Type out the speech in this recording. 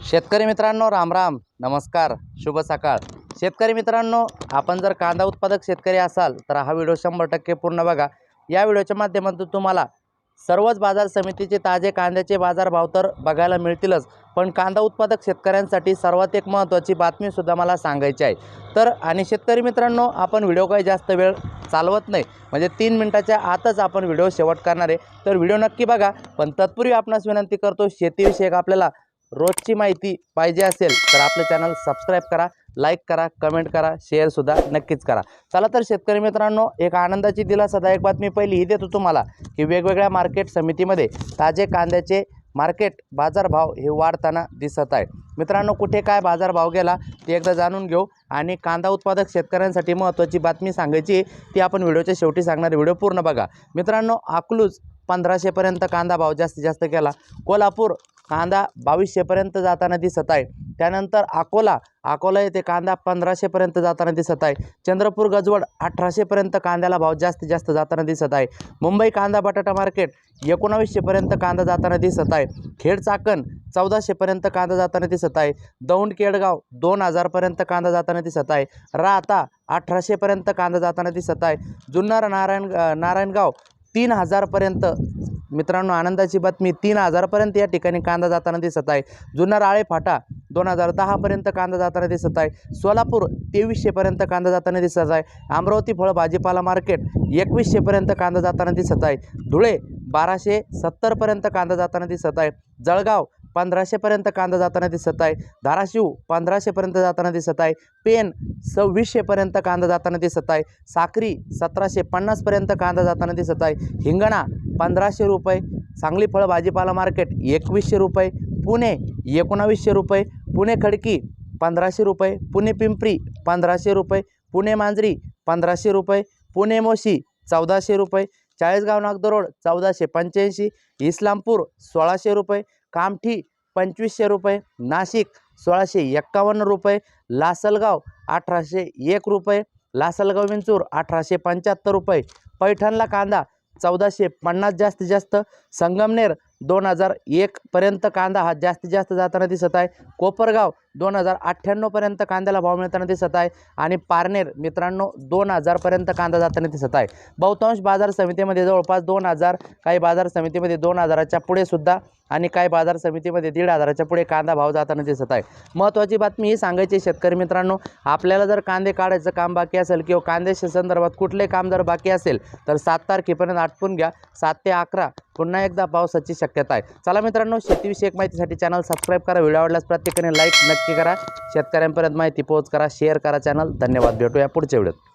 शेतकरी मित्रांनो राम राम. नमस्कार. शुभ सकाळ. शेतकरी मित्रांनो आपण जर कांदा उत्पादक शेतकरी असाल तर हा व्हिडिओ शंभर टक्के पूर्ण बघा. या व्हिडिओच्या माध्यमातून तुम्हाला सर्वच बाजार समितीचे ताजे कांद्याचे बाजारभाव तर बघायला मिळतीलच पण कांदा उत्पादक शेतकऱ्यांसाठी सर्वात एक महत्त्वाची बातमीसुद्धा मला सांगायची आहे. तर आणि शेतकरी मित्रांनो आपण व्हिडिओ काही जास्त वेळ चालवत नाही म्हणजे तीन मिनटाच्या आतच आपण व्हिडिओ शेवट करणार आहे. तर व्हिडिओ नक्की बघा पण तत्पूर्वी आपणास विनंती करतो शेतीविषयक आपल्याला रोजची माहिती पाहिजे असेल तर आपलं चॅनल सबस्क्राईब करा लाईक करा कमेंट करा शेअरसुद्धा नक्कीच करा. चला तर शेतकरी मित्रांनो एक आनंदाची दिलासादायक बातमी पहिली ही देतो तुम्हाला की वेगवेगळ्या मार्केट समितीमध्ये ताजे कांद्याचे मार्केट बाजारभाव हे वाढताना दिसत आहे मित्रांनो कुठे काय बाजारभाव गेला ते एकदा जाणून घेऊ आणि कांदा उत्पादक शेतकऱ्यांसाठी महत्त्वाची बातमी सांगायची ती आपण व्हिडिओच्या शेवटी सांगणार व्हिडिओ पूर्ण बघा. मित्रांनो अकलूज पंधराशेपर्यंत कांदा भाव जास्तीत जास्त गेला कोल्हापूर कांदा बावीसशेपर्यंत जाताना दिसत आहे. त्यानंतर अकोला अकोला येथे कांदा पंधराशेपर्यंत जाताना दिसत आहे. चंद्रपूर गजवड अठराशेपर्यंत कांद्याला भाव जास्तीत जास्त जाताना दिसत आहे. मुंबई कांदा बटाटा मार्केट एकोणावीसशेपर्यंत कांदा जाताना दिसत आहे. खेड चाकण चौदाशेपर्यंत कांदा जाताना दिसत आहे. दौंड केडगाव दोन हजारपर्यंत कांदा जाताना दिसत आहे. राहता अठराशेपर्यंत कांदा जाताना दिसत आहे. जुन्नर नारायण नारायणगाव तीन हजारपर्यंत मित्रांनो आनंदाची बातमी तीन हजारपर्यंत या ठिकाणी कांदा जाताना दिसत आहे. जुन्नर आळे फाटा दोन हजार दहापर्यंत कांदा जाताना दिसत आहे. सोलापूर तेवीसशेपर्यंत कांदा जाताना दिसत आहे. अमरावती फळ भाजीपाला मार्केट एकवीसशेपर्यंत कांदा जाताना दिसत आहे. धुळे बाराशे सत्तरपर्यंत कांदा जाताना दिसत आहे. जळगाव पंधराशेपर्यंत कांदा जाताना दिसत आहे. धाराशिव पंधराशेपर्यंत जाताना दिसत आहे. पेन सव्वीसशेपर्यंत कांदा जाताना दिसत आहे. साक्री सतराशे पन्नासपर्यंत कांदा जाताना दिसत आहे. हिंगणा पंधराशे रुपये. सांगली फळ भाजीपाला मार्केट एकवीसशे रुपये. पुणे एकोणावीसशे रुपये. पुणे खडकी पंधराशे रुपये. पुणे पिंपरी पंधराशे रुपये. पुणे मांजरी पंधराशे रुपये. पुणे मोशी चौदाशे रुपये. चाळीसगाव नागदरोड चौदाशे पंच्याऐंशी. इस्लामपूर सोळाशे रुपये. कामठी पंचवीसशे रुपये. नाशिक सोळाशे एक्कावन्न रुपये. लासलगाव अठराशे एक रुपये. लासलगाव विंचूर अठराशे पंच्याहत्तर रुपये. पैठणला कांदा चौदाशे पन्नास जास्तीत जास्त. संगमनेर दोन हजार एकपर्यंत कांदा हा जास्तीत जास्त जाताना दिसत आहे. कोपरगाव दोन हजार अठ्ठ्याण्णवपर्यंत कांद्याला भाव मिळताना दिसत आहे. आणि पारनेर मित्रांनो दोन हजारपर्यंत कांदा जाताना दिसत आहे. बहुतांश बाजार समितीमध्ये जवळपास दोन हजार काही बाजार समितीमध्ये दोन हजाराच्या पुढे सुद्धा आणि काही बाजार समितीमध्ये दीड हजाराच्या पुढे कांदा भाव जाताना दिसत आहे. महत्त्वाची बातमी ही सांगायची शेतकरी मित्रांनो आपल्याला जर कांदे काढायचं काम बाकी असेल किंवा कांद्याच्या संदर्भात कुठले काम जर बाकी असेल तर सात तारखेपर्यंत आटपून घ्या. सात ते अकरा पुन्हा एकदा पावसाची शक्यता आहे. चला मित्रांनो शेतीविषयक माहितीसाठी चॅनल सबस्क्राईब करा. व्हिडिओ आवडल्यास प्रत्येकाने लाईक नक्की करा. शेतकऱ्यांपर्यंत माहिती पोहोच करा. शेअर करा चॅनल धन्यवाद. भेटूया पुढच्या व्हिडिओत.